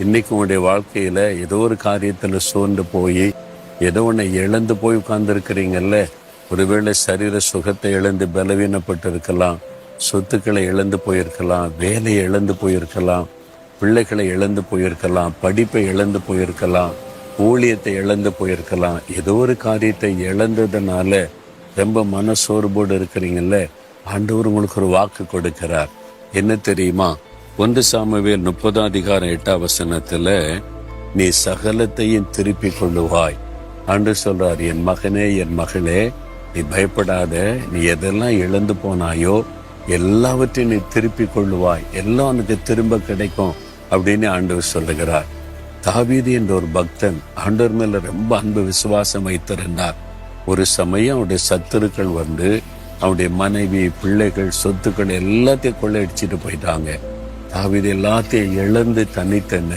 இன்னைக்கு உங்களுடைய வாழ்க்கையில ஏதோ ஒரு காரியத்துல சோர்ந்து போய் ஏதோ ஒன்று இழந்து போய் உட்கார்ந்துருக்கிறீங்கல்ல? ஒருவேளை சரீர சுகத்தை இழந்து பலவீனப்பட்டு இருக்கலாம் சொத்துக்களை இழந்து போயிருக்கலாம் வேலையை இழந்து போயிருக்கலாம் பிள்ளைகளை இழந்து போயிருக்கலாம் படிப்பை இழந்து போயிருக்கலாம் ஊழியத்தை இழந்து போயிருக்கலாம் ஏதோ ஒரு காரியத்தை இழந்ததுனால ரொம்ப மனசோர்வோடு இருக்கிறீங்கல்ல? ஆண்டவர் உங்களுக்கு ஒரு வாக்கு கொடுக்கிறார். என்ன தெரியுமா? ஒன்று சாமுவேல் முப்பதாம் அதிகாரம் எட்டாம் வசனத்துல நீ சகலத்தையும் திருப்பி கொள்ளுவாய். அன்று சொல்றார் என் மகனே என் மகளே நீ பயப்படாத. நீ எதெல்லாம் இழந்து போனாயோ எல்லாவற்றையும் நீ திருப்பிக் கொள்ளுவாய். எல்லாம் உனக்கு திரும்ப கிடைக்கும் அப்படின்னு ஆண்டவர் சொல்லுகிறார். தாவீது என்ற ஒரு பக்தன் ஆண்டவர் மேல ரொம்ப அன்பு விசுவாசம் வைத்திருந்தார் ஒரு சமயம் அவருடைய சத்துருக்கள் வந்து அவருடைய மனைவி பிள்ளைகள் சொத்துக்கள் எல்லாத்தையும் கொள்ளையடிச்சிட்டு போயிட்டாங்க. தாவீது எல்லாத்தையும் இழந்து தனித்தன்னு